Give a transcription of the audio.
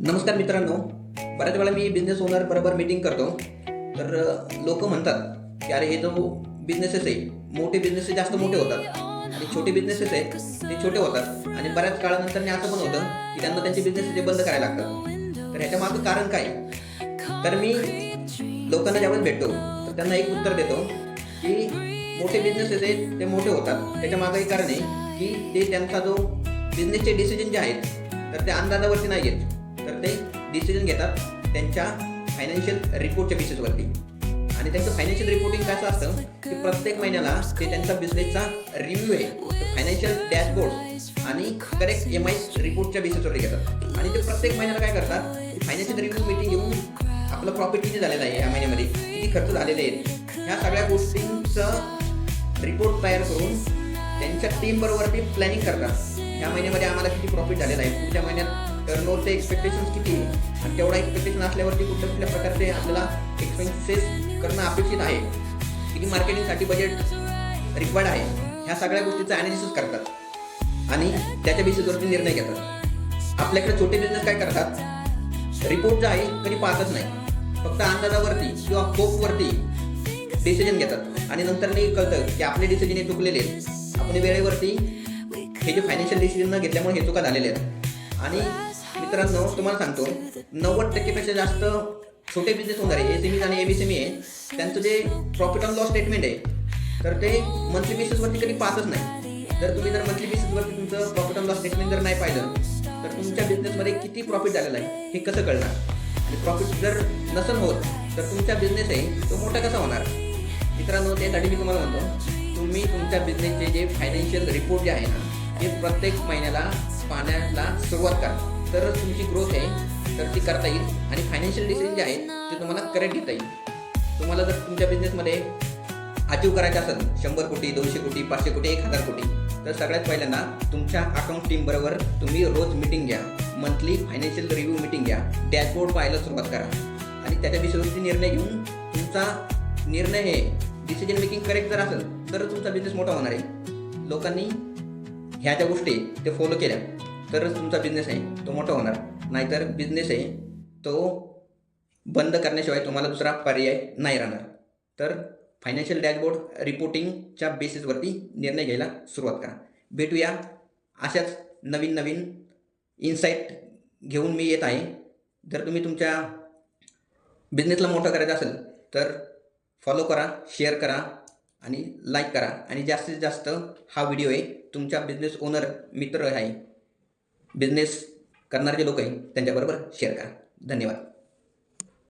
नमस्कार मित्रांनो. बऱ्याच वेळा मी बिझनेस ओनर बरोबर मीटिंग करतो. तर लोक म्हणतात की अरे हे जो बिझनेसेस आहे मोठे बिझनेसेस जास्त मोठे होतात. आणि छोटे बिझनेसेस आहेत ते छोटे होतात. आणि बऱ्याच काळानंतर असं पण होतं की त्यांना त्यांचे बिझनेस ते बंद करायला लागतात. तर ह्याच्या मागं कारण काय? तर मी लोकांना ज्यावेळेस भेटतो तर त्यांना एक उत्तर देतो की मोठे बिझनेसेस आहेत ते मोठे होतात. त्याच्या मागं एक कारण आहे की ते त्यांचा जो बिझनेसचे डिसिजन जे आहेत तर ते अंदाजावरती नाही आहेत तर ते डिसिजन घेतात त्यांच्या फायनान्शियल रिपोर्टच्या बेसिसवरती आणि त्यांचं फायनान्शियल रिपोर्टिंग कसं असतं? की प्रत्येक महिन्याला ते त्यांचा बिझनेसचा रिव्ह्यू आहे. फायनान्शियल डॅशबोर्ड आणि करेक्ट एम आय रिपोर्टच्या बेसिसवरती घेतात. आणि ते प्रत्येक महिन्याला काय करतात? फायनान्शियल रिव्ह्यू मीटिंग घेऊन आपलं प्रॉफिट किती झालेलं आहे या महिन्यामध्ये? किती खर्च झालेले आहेत? ह्या सगळ्या गोष्टींचं रिपोर्ट तयार करून त्यांच्या टीम बरोबर ते प्लॅनिंग करतात. या महिन्यामध्ये आम्हाला किती प्रॉफिट झालेला आहे? पुढच्या महिन्यात टर्नओव्हरचे एक्सपेक्टेशन्स किती आहे? आणि तेवढा एक्सपेक्टेशन असल्यावरती कुठल्या कुठल्या प्रकारचे आपल्याला एक्सपेन्सेस करणं अपेक्षित आहे? किती मार्केटिंगसाठी बजेट रिक्वायर्ड आहे? ह्या सगळ्या गोष्टीचं अनालिसिस करतात. आणि त्याच्या बेसिसवरती निर्णय घेतात. आपल्याकडे छोटे बिझनेस काय करतात? रिपोर्ट जो आहे कधी पाहतच नाही. फक्त अंदाजावरती किंवा कोपवरती डिसिजन घेतात. आणि नंतर नाही कळतं की आपले डिसिजन हे चुकलेले आहेत. आपण वेळेवरती हे जे फायनान्शियल डिसिजन न घेतल्यामुळे हे चुका झालेल्या आहेत. आणि मित्रांनो तुम्हाला सांगतो नव्वद टक्केपेक्षा जास्त छोटे बिझनेस होणार आहे. एस आणि एबीसीमी आहे. त्यांचं जे प्रॉफिट ऑन लॉस स्टेटमेंट आहे तर ते मंथली बेसिसवरती कधी पाहतच नाही. जर तुम्ही जर मंथली बेसिसवरती तुमचं प्रॉफिट ऑन लॉस स्टेटमेंट जर नाही पाहिलं तर तुमच्या बिझनेसमध्ये किती प्रॉफिट झालेलं आहे हे कसं कळणार? आणि प्रॉफिट जर नसेल होत तर तुमचा बिझनेस आहे तो मोठा कसा होणार? मित्रांनो त्यासाठी मी तुम्हाला म्हणतो तुम्ही तुमच्या बिझनेसचे जे फायनान्शियल रिपोर्ट जे आहे ना हे प्रत्येक महिन्याला पाहण्याला सुरुवात करा. तरच तुमची ग्रोथ आहे तर ती करता येईल. आणि फायनान्शियल डिसिजन जे आहे ते तुम्हाला करेक्ट घेता येईल. तुम्हाला जर तुमच्या बिझनेसमध्ये अचीव करायचं असेल शंभर कोटी दोनशे कोटी पाचशे कोटी एक हजार कोटी तर सगळ्यात पहिल्यांदा तुमच्या अकाउंट टीम बरोबर तुम्ही रोज मिटिंग घ्या. मंथली फायनान्शियल रिव्ह्यू मिटिंग घ्या. डॅशबोर्ड पाहायला सुरुवात करा. आणि त्याच्या विषयावरती निर्णय घेऊन तुमचा निर्णय हे डिसिजन मेकिंग करेक्ट जर असेल तर तुमचा बिझनेस मोठा होणार आहे. लोकांनी ह्या ज्या गोष्टी ते फॉलो केल्या तरच तुमचा बिझनेस आहे तो मोठा होणार. नाहीतर बिझनेस आहे तो बंद करण्याशिवाय तुम्हाला दुसरा पर्याय नाही राहणार. तर फायनान्शियल डॅशबोर्ड रिपोर्टिंगच्या बेसिसवरती निर्णय घ्यायला सुरुवात करा. भेटूया अशाच नवीन नवीन इन्साईट घेऊन मी येत आहे. जर तुम्ही तुमच्या बिझनेसला मोठं करायचं असेल तर फॉलो करा शेअर करा. आणि लाईक करा. आणि जास्तीत जास्त हा व्हिडिओ आहे तुमच्या बिझनेस ओनर मित्र आहे. बिझनेस करणारे जे लोक आहे त्यांच्याबरोबर शेअर करा. धन्यवाद.